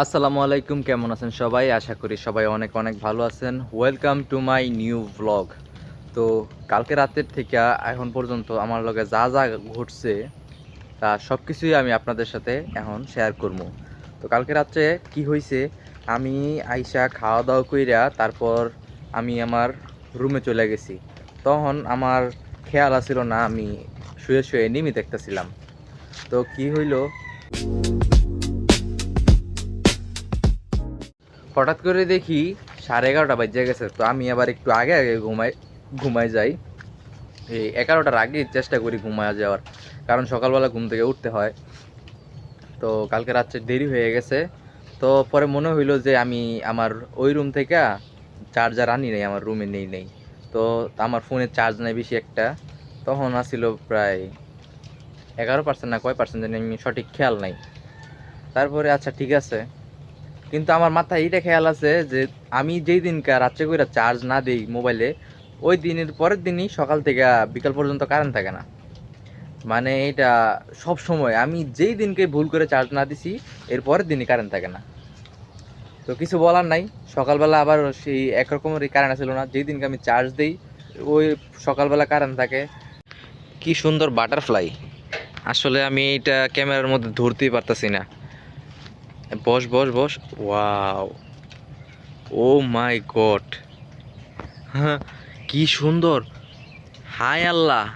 আসসালামু আলাইকুম, কেমন আছেন সবাই? আশা করি সবাই অনেক অনেক ভালো আছেন। Welcome to my new vlog তো কালকে রাতের থেকে এখন পর্যন্ত আমার লগে যা যা ঘটছে, তা সব কিছুই আমি আপনাদের সাথে এখন শেয়ার করব। তো কালকে রাত্রে কি হয়েছে আমি আইসা খাওয়া দাওয়া কইরা তারপর আমি আমার রুমে চলে গেছি। তখন আমার খেয়াল আসছিল না, আমি শুয়ে শুয়ে নিমি দেখতেছিলাম। তো কি হইল? হঠাৎ করে দেখি সাড়ে এগারোটা বাজে গেছে, তো আমি আবার একটু আগে আগে ঘুমাই ঘুমাই যাই। এই এগারোটার আগে চেষ্টা করি ঘুমায় যাওয়ার, কারণ সকালবেলা ঘুম থেকে উঠতে হয়। তো কালকে রাত্রে দেরি হয়ে গেছে, তো পরে মনে হইল যে আমি আমার ওই রুম থেকে চার্জার আনি নেই, আমার রুমে নেই নেই। তো আমার ফোনে চার্জ নাই বেশি একটা, তখন আসছিল প্রায় এগারো পার্সেন্ট না কয় পার্সেন্ট জানি, আমি সঠিক খেয়াল নাই। তারপরে আচ্ছা ঠিক আছে কিন্তু আমার মাথায় এটা খেয়াল আছে যে আমি যেই দিনকার রাত্রে করে চার্জ না দিই মোবাইলে ওই দিনের পরের দিনই সকাল থেকে বিকাল পর্যন্ত কারেন্ট থাকে না। মানে এটা সব সময় আমি যেই দিনকে ভুল করে চার্জ না দিছি, এর পরের দিনই কারেন্ট থাকে না। তো কিছু বলার নাই, সকালবেলা আবার সেই একরকমেরই কারেন্ট ছিল না, যেই দিনকে আমি চার্জ দিই, ওই সকালবেলা কারেন্ট থাকে। কি সুন্দর বাটারফ্লাই আসলে আমি এটা ক্যামেরার মধ্যে ধরতেই পারতাছি না। Boss boss boss. Wow. Oh my god. হ্যাঁ কি সুন্দর। হাই আল্লাহ,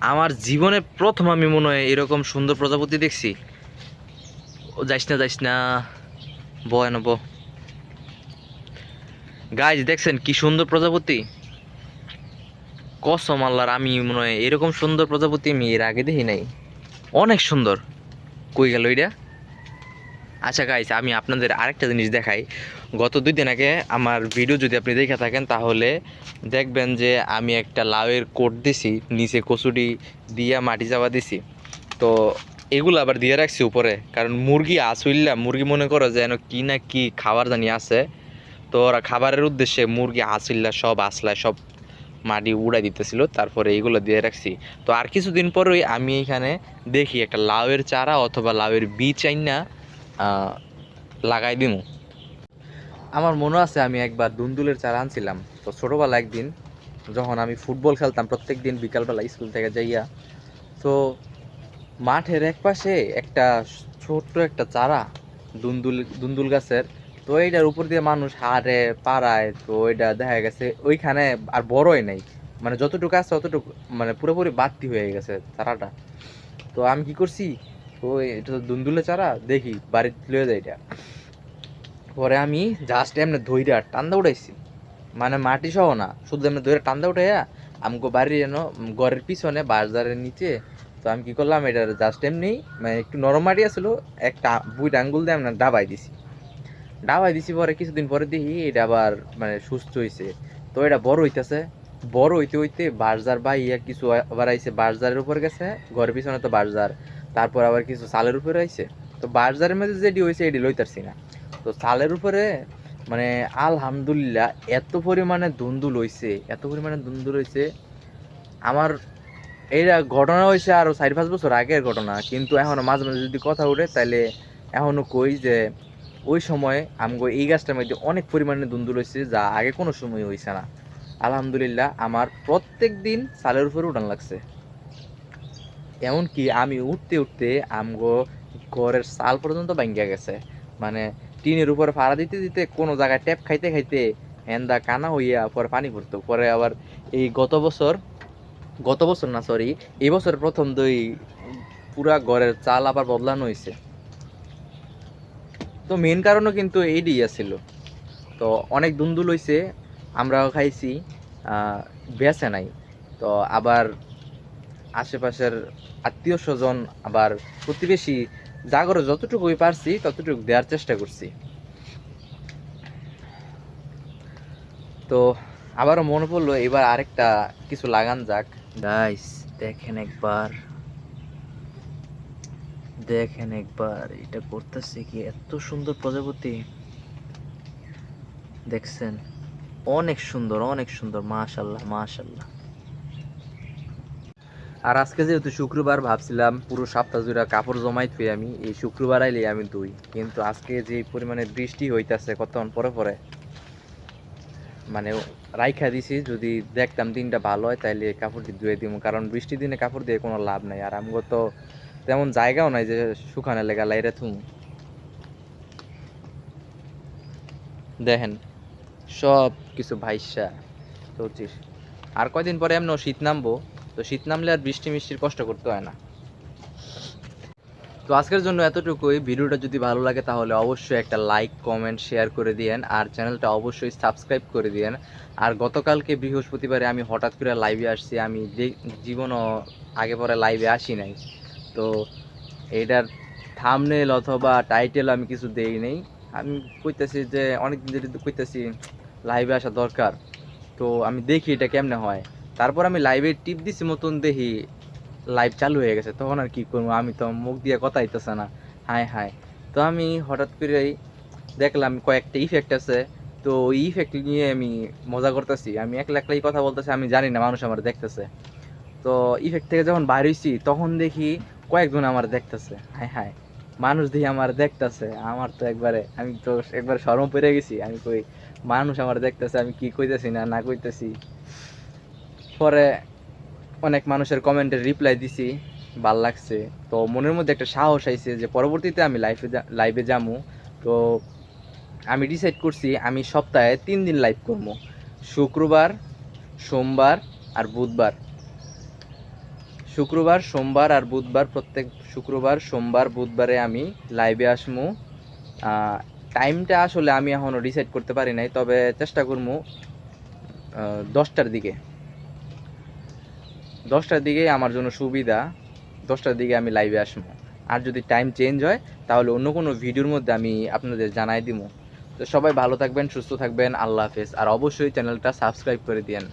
আমার জীবনে প্রথম আমি মনে হয় এরকম সুন্দর প্রজাপতি দেখছি। ও, যাইস না যাইস না। বয় না ব গাইজ দেখছেন কি সুন্দর প্রজাপতি? কসম আল্লাহর, আমি মনে হয় এরকম সুন্দর প্রজাপতি আমি এর আগে দেখি নাই। অনেক সুন্দর। কই গেল এটা আচ্ছা গাইস আমি আপনাদের আরেকটা জিনিস দেখাই। গত দুই দিন আগে আমার ভিডিও যদি আপনি দেখে থাকেন তাহলে দেখবেন যে আমি একটা লাউয়ের কোট দিছি নিচে কচুরি দিয়া মাটি চাপা দিছি। তো এগুলো আবার দিয়ে রাখছি উপরে কারণ মুরগি আসইল্লা মুরগি মনে করো যেন কি না কি খাবার জানি আছে। তো ওরা খাবারের উদ্দেশ্যে মুরগি আসইল্লা সব আসলায় সব মাটি উড়াই দিতেছিল তারপরে এইগুলো দিয়ে রাখছি। তো আর কিছুদিন পরেই আমি এখানে দেখি একটা লাউয়ের চারা অথবা লাউয়ের বীজ আইনা আহ, লাগাই দিমু। আমার মনে আছে আমি একবার দুন্দুলের চারা আনছিলাম। তো ছোটোবেলা একদিন যখন আমি ফুটবল খেলতাম প্রত্যেক দিন বিকালবেলা স্কুল থেকে যাইয়া, তো মাঠের এক পাশে একটা ছোট্ট একটা চারা দুন্দুল দুন্দুল গাছের, তো এইটার উপর দিয়ে মানুষ হারে পাড়ায়, তো ওইটা দেখা গেছে ওইখানে আর বড়ই নাই। মানে যতটুকু আছে ততটুকু মানে পুরোপুরি বাড়তি হয়ে গেছে চারাটা। তো আমি কি করছি তো এটা তো দুন্দুলে চারা, দেখি বাড়িতে লয়ে যায় এটা। পরে আমি জাস্ট এমনি ধইরা টান্দা উঠাইছি। মানে মাটি সহ না, শুধু এমনি ধইরা টান্দা উঠাইয়া আমাকে বাড়ির যেন ঘরের পিছনে বাজারের নিচে, তো আমি কি করলাম এটা জাস্ট এমনি মানে একটু নরম মাটি আছিল, একটা বুইট আঙ্গুল দিয়ে আমরা ডাবাই দিছি। ডাবাই দিছি পরে কিছুদিন পরে দেখি এটা আবার মানে সুস্থ হয়েছে তো এটা বড় হইতেছে। বড় হইতে হইতে বার্জার বা ইয়া কিছু আবার আইছে বার্জারের উপর গেছে, ঘরের পিছনে তো বার্জার তারপর আবার কিছু সালের উপরে আইছে। তো বাজারের মধ্যে যেটি হয়েছে এটি লইতারছি না। তো সালের উপরে মানে আলহামদুলিল্লাহ, এত পরিমাণে দুন্দুল হইছে, এত পরিমাণে দুন্দুল হইছে। আমার এইটা ঘটনা হয়েছে আরও চার পাঁচ বছর আগের ঘটনা, কিন্তু এখনও মাঝে মাঝে যদি কথা উঠে তাহলে এখনও কই যে ওই সময় আমগো এই গাছটার মধ্যে অনেক পরিমাণে দুন্দুল হয়েছে যা আগে কোনো সময় হয়েছে না। আলহামদুলিল্লাহ, আমার প্রত্যেক দিন সালের উপরে উঠান লাগছে। এমনকি আমি উঠতে উঠতে আমগো ঘরের সাল পর্যন্ত ভাঙ্গিয়া গেছে। মানে টিনের উপরে ফাড়া দিতে দিতে কোনো জায়গায় ট্যাপ খাইতে খাইতে হেন্দা কানা হইয়া পরে পানি পড়তো। পরে আবার এই গত বছর গত বছর না সরি এই বছর প্রথম দুই পুরা ঘরের চাল আবার বদলানো হয়েছে তো মেন কারণও কিন্তু এইডি ছিল তো অনেক দুন্দুল হইছে, আমরাও খাইছি বেচে নাই। তো আবার আশেপাশের আত্মীয় স্বজন, আবার প্রতিবেশী, জাগরে যতটুকুই পারছি, ততটুকু দেওয়ার চেষ্টা করছি। তো আবারও মনে পড়ল, এবার আরেকটা কিছু লাগান যাক। গাইস দেখেন একবার। দেখেন একবার, এটা করতেছে কি এত সুন্দর প্রজাপতি। দেখছেন? অনেক সুন্দর অনেক সুন্দর, মাশাল্লাহ মাশাল্লাহ। আর আজকে যেহেতু শুক্রবার, ভাবছিলাম পুরো সপ্তাহ জুড়ে কাপড় জমাই থুই আমি। এই শুক্রবার আইলে আমি ধুই। কিন্তু আজকে যে পরিমাণে বৃষ্টি হইতাছে কতক্ষণ পরে পরে মানে রাইখা দিছি, যদি দেখতাম দিনটা ভালো হয় তাইলে কাপড়টি ধুয়ে দিব কারণ বৃষ্টির দিনে কাপড় দিয়ে কোনো লাভ নাই। আর আমগো তো তেমন জায়গাও নাই যে শুকানে লেগা লাইরে থুম। দেখেন সব কিছু ভাইসা চলছিস আর কয়দিন পরে এমন শীত নামবো? তো শীত নামলে আর বৃষ্টি মিষ্টির কষ্ট করতে হয় না। তো আজকের জন্য এতটুকুই। ভিডিওটা যদি ভালো লাগে তাহলে অবশ্যই একটা লাইক কমেন্ট শেয়ার করে দিয়েন আর চ্যানেলটা অবশ্যই সাবস্ক্রাইব করে দিয়েন। আর গতকালকে বৃহস্পতিবারে আমি হঠাৎ করে লাইভে আসছি। আমি জীবনও আগে পরে লাইভে আসি নাই। তো এটার থামনেল অথবা টাইটেল আমি কিছু দেই নেই। আমি কইতেছি যে অনেক দিন কইতেছি লাইভে আসা দরকার। তো আমি দেখি এটা কেমনে হয়। তারপর আমি লাইভে টিপ দিছি, মতন দেখি লাইভ চালু হয়ে গেছে। তখন আর কি করব? আমি তো মুখ দিয়ে কথা আইতেছে না। হায় হায়। তো আমি হঠাৎ করেই দেখলাম কয়েকটা ইফেক্ট আছে। তো ওই ইফেক্ট নিয়ে আমি মজা করতেছি। আমি একলা একলাই কথা বলতেছি, আমি জানি না, মানুষ আমার দেখতেছে। তো ইফেক্ট থেকে যখন বাইর হইছি, তখন দেখি কয়েকজন আমার দেখতেছে। হায় হায়। মানুষ দিয়ে আমার দেখতেছে। আমার তো একবারে, আমি তো একবার শরম পেরে গেছি। আমি কই, মানুষ আমার দেখতেছে, আমি কি কইতেছি না না কইতেছি? পরে অনেক মানুষের কমেন্টের রিপ্লাই দিছি, ভালো লাগছে। তো মনের মধ্যে একটা সাহস আইছে যে পরবর্তীতে আমি লাইফে লাইভে যামু। তো আমি ডিসাইড করছি আমি সপ্তাহে তিন দিন লাইভ করব শুক্রবার, সোমবার আর বুধবার। শুক্রবার, সোমবার আর বুধবার, প্রত্যেক শুক্রবার, সোমবার, বুধবারে আমি লাইভে আসমু। টাইমটা আসলে আমি এখনও ডিসাইড করতে পারি নাই, তবে চেষ্টা করব দশটার দিকে। দশটার দিকেই আমার জন্য সুবিধা, দশটার দিকে আমি লাইভে আসব। আর যদি টাইম চেঞ্জ হয়, তাহলে অন্য কোনো ভিডিওর মধ্যে আমি আপনাদের জানাই দিব। তো সবাই ভালো থাকবেন, সুস্থ থাকবেন, আল্লাহ হাফেজ। আর অবশ্যই চ্যানেলটা সাবস্ক্রাইব করে দিয়েন।